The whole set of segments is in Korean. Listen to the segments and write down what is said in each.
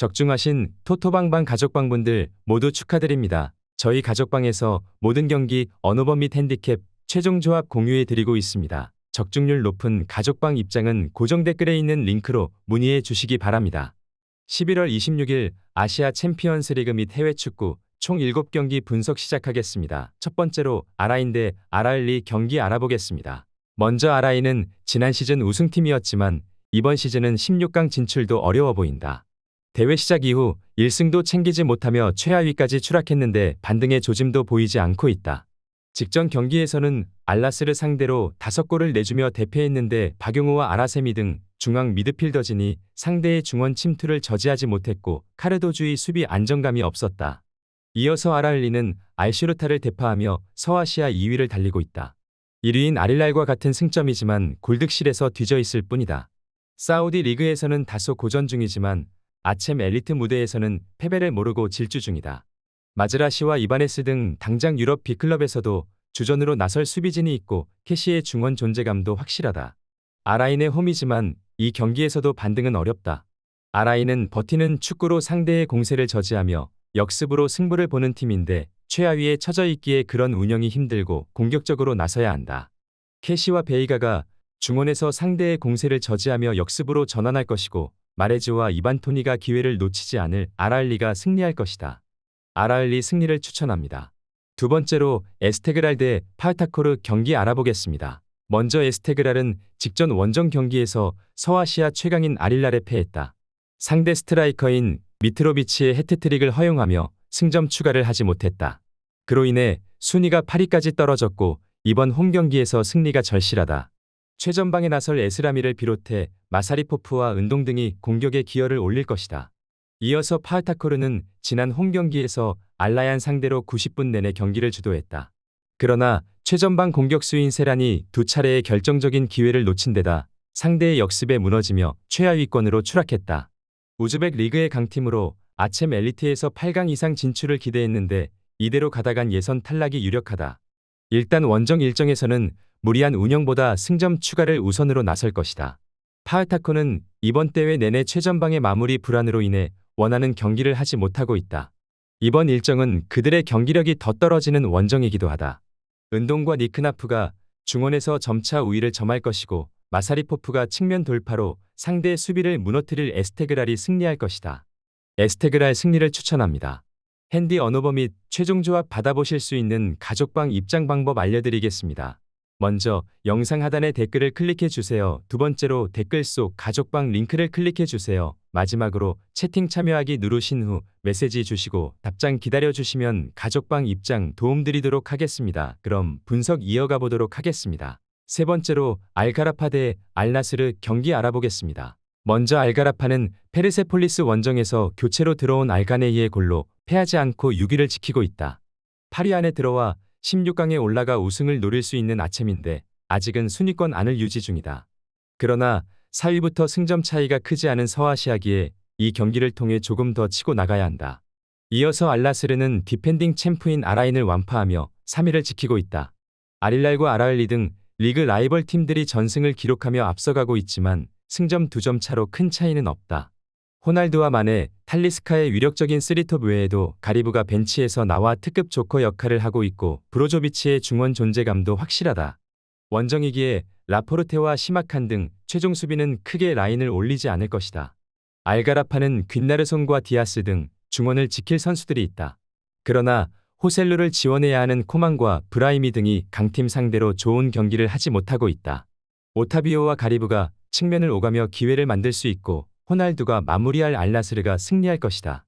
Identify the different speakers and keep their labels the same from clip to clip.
Speaker 1: 적중하신 토토방방 가족방분들 모두 축하드립니다. 저희 가족방에서 모든 경기 언어범 및 핸디캡 최종 조합 공유해 드리고 있습니다. 적중률 높은 가족방 입장은 고정 댓글에 있는 링크로 문의해 주시기 바랍니다. 11월 26일 아시아 챔피언스 리그 및 해외 축구 총 7경기 분석 시작하겠습니다. 첫 번째로 아라인 대 아라일리 경기 알아보겠습니다. 먼저 아라인은 지난 시즌 우승팀이었지만 이번 시즌은 16강 진출도 어려워 보인다. 대회 시작 이후 1승도 챙기지 못하며 최하위까지 추락했는데 반등의 조짐도 보이지 않고 있다. 직전 경기에서는 알라스를 상대로 5골을 내주며 대패했는데 박용우와 아라세미 등 중앙 미드필더진이 상대의 중원 침투를 저지하지 못했고 카르도주의 수비 안정감이 없었다. 이어서 아라일리는 알슈르타를 대파하며 서아시아 2위를 달리고 있다. 1위인 아릴랄과 같은 승점이지만 골득실에서 뒤져 있을 뿐이다. 사우디 리그에서는 다소 고전 중이지만 아챔 엘리트 무대에서는 패배를 모르고 질주 중이다. 마즈라시와 이바네스 등 당장 유럽 B클럽에서도 주전으로 나설 수비진이 있고 캐시의 중원 존재감도 확실하다. 아라인의 홈이지만 이 경기에서도 반등은 어렵다. 아라인은 버티는 축구로 상대의 공세를 저지하며 역습으로 승부를 보는 팀인데 최하위에 처져 있기에 그런 운영이 힘들고 공격적으로 나서야 한다. 캐시와 베이가가 중원에서 상대의 공세를 저지하며 역습으로 전환할 것이고 마레즈와 이반토니가 기회를 놓치지 않을 아라일리가 승리할 것이다. 아라일리 승리를 추천합니다. 두 번째로 에스테그랄 대 파르타코르 경기 알아보겠습니다. 먼저 에스테그랄은 직전 원정 경기에서 서아시아 최강인 아릴랄에 패했다. 상대 스트라이커인 미트로비치의 해트트릭을 허용하며 승점 추가를 하지 못했다. 그로 인해 순위가 8위까지 떨어졌고 이번 홈 경기에서 승리가 절실하다. 최전방에 나설 에스라미를 비롯해 마사리포프와 은동 등이 공격에 기여를 올릴 것이다. 이어서 파르타코르는 지난 홈 경기에서 알라얀 상대로 90분 내내 경기를 주도했다. 그러나 최전방 공격수인 세란이 두 차례의 결정적인 기회를 놓친 데다 상대의 역습에 무너지며 최하위권으로 추락했다. 우즈벡 리그의 강팀으로 아챔 엘리트에서 8강 이상 진출을 기대했는데 이대로 가다간 예선 탈락이 유력하다. 일단 원정 일정에서는 무리한 운영보다 승점 추가를 우선으로 나설 것이다. 파르타코는 이번 대회 내내 최전방의 마무리 불안으로 인해 원하는 경기를 하지 못하고 있다. 이번 일정은 그들의 경기력이 더 떨어지는 원정이기도 하다. 은동과 니크나프가 중원에서 점차 우위를 점할 것이고 마사리포프가 측면 돌파로 상대의 수비를 무너뜨릴 에스테그랄이 승리할 것이다. 에스테그랄 승리를 추천합니다. 핸디 언어버 및 최종 조합 받아보실 수 있는 가족방 입장 방법 알려드리겠습니다. 먼저 영상 하단의 댓글을 클릭해 주세요. 두 번째로 댓글 속 가족방 링크를 클릭해 주세요. 마지막으로 채팅 참여하기 누르신 후 메시지 주시고 답장 기다려 주시면 가족방 입장 도움드리도록 하겠습니다. 그럼 분석 이어가 보도록 하겠습니다. 세 번째로 알가라파 대 알나스르 경기 알아보겠습니다. 먼저 알가라파는 페르세폴리스 원정에서 교체로 들어온 알가네이의 골로 패하지 않고 6위를 지키고 있다. 8위 안에 들어와 16강에 올라가 우승을 노릴 수 있는 아챔인데 아직은 순위권 안을 유지 중이다. 그러나 4위부터 승점 차이가 크지 않은 서아시아기에 이 경기를 통해 조금 더 치고 나가야 한다. 이어서 알라스르는 디펜딩 챔프인 아라인을 완파하며 3위를 지키고 있다. 아릴랄과 아라일리 등 리그 라이벌 팀들이 전승을 기록하며 앞서가고 있지만 승점 2점 차로 큰 차이는 없다. 호날두와 마네, 탈리스카의 위력적인 쓰리톱 외에도 가리브가 벤치에서 나와 특급 조커 역할을 하고 있고 브로조비치의 중원 존재감도 확실하다. 원정이기에 라포르테와 시마칸 등 최종 수비는 크게 라인을 올리지 않을 것이다. 알가라파는 귓나르손과 디아스 등 중원을 지킬 선수들이 있다. 그러나 호셀루를 지원해야 하는 코만과 브라이미 등이 강팀 상대로 좋은 경기를 하지 못하고 있다. 오타비오와 가리브가 측면을 오가며 기회를 만들 수 있고 호날두가 마무리할 알나스르가 승리할 것이다.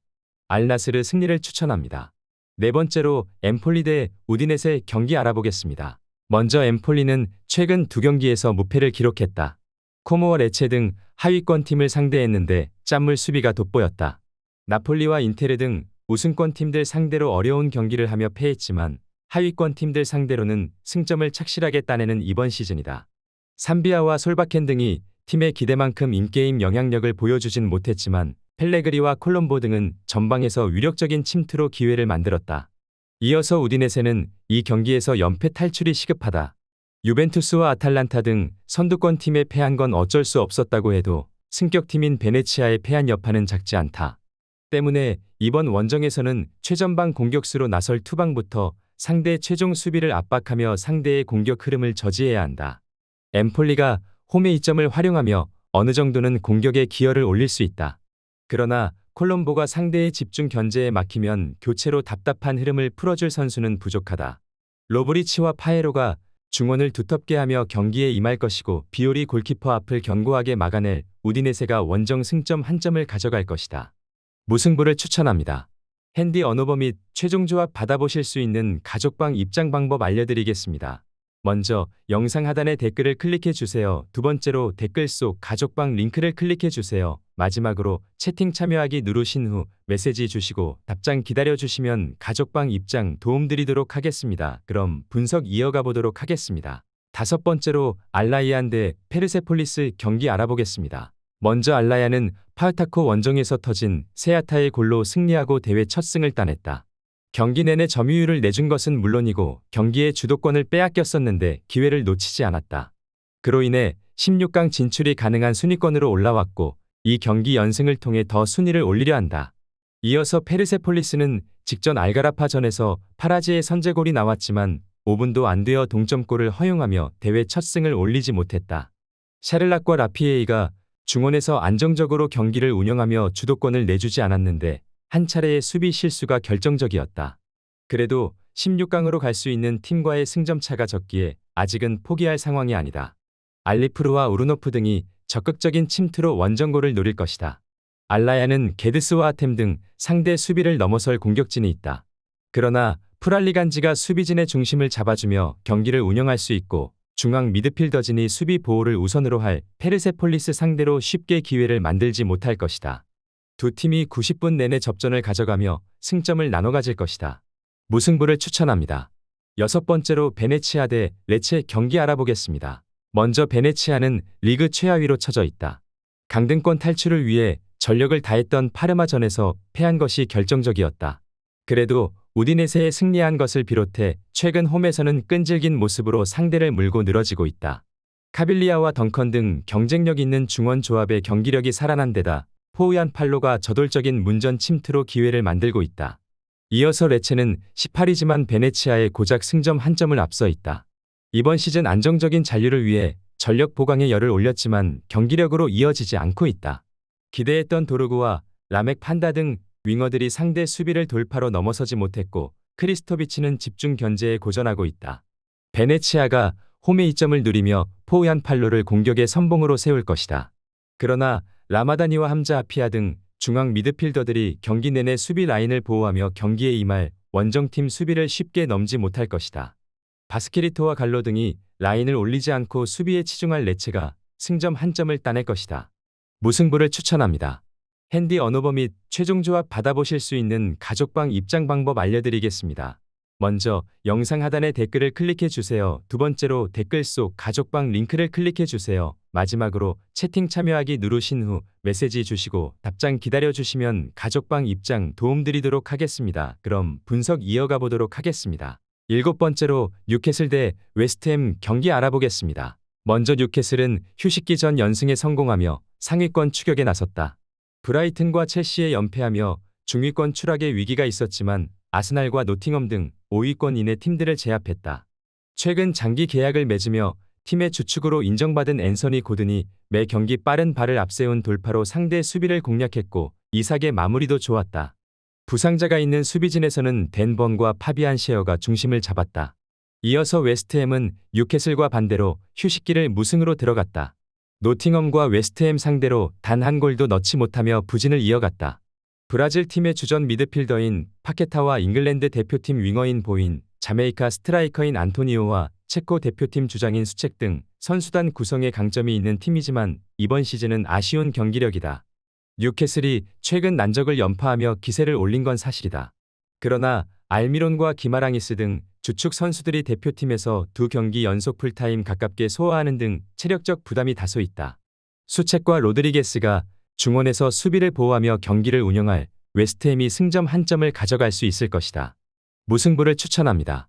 Speaker 1: 알나스르 승리를 추천합니다. 네 번째로 엠폴리 대 우디넷의 경기 알아보겠습니다. 먼저 엠폴리는 최근 두 경기에서 무패를 기록했다. 코모와 레체 등 하위권 팀을 상대했는데 짠물 수비가 돋보였다. 나폴리와 인테르 등 우승권 팀들 상대로 어려운 경기를 하며 패했지만 하위권 팀들 상대로는 승점을 착실하게 따내는 이번 시즌이다. 삼비아와 솔바켄 등이 팀의 기대만큼 인게임 영향력을 보여주진 못했지만 펠레그리와 콜롬보 등은 전방에서 위력적인 침투로 기회를 만들었다. 이어서 우디네세는 이 경기에서 연패 탈출이 시급하다. 유벤투스와 아탈란타 등 선두권 팀에 패한 건 어쩔 수 없었다고 해도 승격팀인 베네치아에 패한 여파는 작지 않다. 때문에 이번 원정에서는 최전방 공격수로 나설 투방부터 상대 최종 수비를 압박하며 상대의 공격 흐름을 저지해야 한다. 엠폴리가 홈의 이점을 활용하며 어느 정도는 공격에 기여를 올릴 수 있다. 그러나 콜롬보가 상대의 집중 견제에 막히면 교체로 답답한 흐름을 풀어줄 선수는 부족하다. 로브리치와 파에로가 중원을 두텁게 하며 경기에 임할 것이고 비오리 골키퍼 앞을 견고하게 막아낼 우디네세가 원정 승점 한 점을 가져갈 것이다. 무승부를 추천합니다. 핸디 언어버 및 최종 조합 받아보실 수 있는 가족방 입장 방법 알려드리겠습니다. 먼저 영상 하단의 댓글을 클릭해 주세요. 두 번째로 댓글 속 가족방 링크를 클릭해 주세요. 마지막으로 채팅 참여하기 누르신 후 메시지 주시고 답장 기다려 주시면 가족방 입장 도움드리도록 하겠습니다. 그럼 분석 이어가 보도록 하겠습니다. 다섯 번째로 알라이안 대 페르세폴리스 경기 알아보겠습니다. 먼저 알라야는 파르타코 원정에서 터진 세아타의 골로 승리하고 대회 첫 승을 따냈다. 경기 내내 점유율을 내준 것은 물론이고 경기의 주도권을 빼앗겼었는데 기회를 놓치지 않았다. 그로 인해 16강 진출이 가능한 순위권으로 올라왔고 이 경기 연승을 통해 더 순위를 올리려 한다. 이어서 페르세폴리스는 직전 알가라파전에서 파라지의 선제골이 나왔지만 5분도 안 되어 동점골을 허용하며 대회 첫 승을 올리지 못했다. 샤를락과 라피에이가 중원에서 안정적으로 경기를 운영하며 주도권을 내주지 않았는데 한 차례의 수비 실수가 결정적이었다. 그래도 16강으로 갈 수 있는 팀과의 승점 차가 적기에 아직은 포기할 상황이 아니다. 알리프르와 우르노프 등이 적극적인 침투로 원정골을 노릴 것이다. 알라야는 게드스와 아템 등 상대 수비를 넘어설 공격진이 있다. 그러나 프랄리간지가 수비진의 중심을 잡아주며 경기를 운영할 수 있고 중앙 미드필더진이 수비 보호를 우선으로 할 페르세폴리스 상대로 쉽게 기회를 만들지 못할 것이다. 두 팀이 90분 내내 접전을 가져가며 승점을 나눠 가질 것이다. 무승부를 추천합니다. 여섯 번째로 베네치아 대 레체 경기 알아보겠습니다. 먼저 베네치아는 리그 최하위로 처져 있다. 강등권 탈출을 위해 전력을 다했던 파르마전에서 패한 것이 결정적이었다. 그래도 우디네세에 승리한 것을 비롯해 최근 홈에서는 끈질긴 모습으로 상대를 물고 늘어지고 있다. 카빌리아와 덩컨 등 경쟁력 있는 중원 조합의 경기력이 살아난 데다 포우얀 팔로가 저돌적인 문전 침투로 기회를 만들고 있다. 이어서 레체는 18위지만 베네치아의 고작 승점 한 점을 앞서 있다. 이번 시즌 안정적인 잔류를 위해 전력 보강에 열을 올렸지만 경기력으로 이어지지 않고 있다. 기대했던 도르구와 라멕 판다 등 윙어들이 상대 수비를 돌파로 넘어서지 못했고 크리스토비치는 집중 견제에 고전하고 있다. 베네치아가 홈의 이점을 누리며 포우얀 팔로를 공격의 선봉으로 세울 것이다. 그러나 라마다니와 함자 아피아 등 중앙 미드필더들이 경기 내내 수비 라인을 보호하며 경기에 임할 원정팀 수비를 쉽게 넘지 못할 것이다. 바스케리토와 갈로 등이 라인을 올리지 않고 수비에 치중할 레체가 승점 한 점을 따낼 것이다. 무승부를 추천합니다. 핸디 언어버 및 최종 조합 받아보실 수 있는 가족방 입장 방법 알려드리겠습니다. 먼저 영상 하단의 댓글을 클릭해 주세요. 두 번째로 댓글 속 가족방 링크를 클릭해 주세요. 마지막으로 채팅 참여하기 누르신 후 메시지 주시고 답장 기다려 주시면 가족방 입장 도움드리도록 하겠습니다. 그럼 분석 이어가 보도록 하겠습니다. 일곱 번째로 뉴캐슬 대 웨스트햄 경기 알아보겠습니다. 먼저 뉴캐슬은 휴식기 전 연승에 성공하며 상위권 추격에 나섰다. 브라이튼과 첼시에 연패하며 중위권 추락의 위기가 있었지만 아스날과 노팅엄 등 5위권 이내 팀들을 제압했다. 최근 장기 계약을 맺으며 팀의 주축으로 인정받은 앤서니 고든이 매 경기 빠른 발을 앞세운 돌파로 상대 수비를 공략했고 이삭의 마무리도 좋았다. 부상자가 있는 수비진에서는 댄번과 파비안 셰어가 중심을 잡았다. 이어서 웨스트햄은 뉴캐슬과 반대로 휴식기를 무승으로 들어갔다. 노팅엄과 웨스트햄 상대로 단 한 골도 넣지 못하며 부진을 이어갔다. 브라질 팀의 주전 미드필더인 파케타와 잉글랜드 대표팀 윙어인 보인, 자메이카 스트라이커인 안토니오와 체코 대표팀 주장인 수책 등 선수단 구성에 강점이 있는 팀이지만 이번 시즌은 아쉬운 경기력이다. 뉴캐슬이 최근 난적을 연파하며 기세를 올린 건 사실이다. 그러나 알미론과 기마랑이스 등 주축 선수들이 대표팀에서 두 경기 연속 풀타임 가깝게 소화하는 등 체력적 부담이 다소 있다. 수책과 로드리게스가 중원에서 수비를 보호하며 경기를 운영할 웨스트햄이 승점 한 점을 가져갈 수 있을 것이다. 무승부를 추천합니다.